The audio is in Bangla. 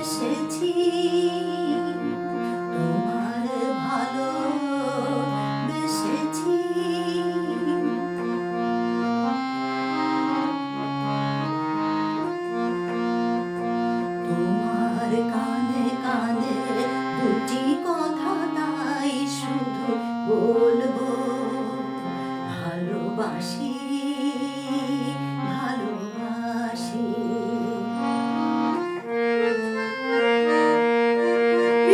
এসেছি। তোমার ভালো বেসেছি। তোমার কানে কানে দুটি কথা তাই শুধু বলব ভালোবাসি।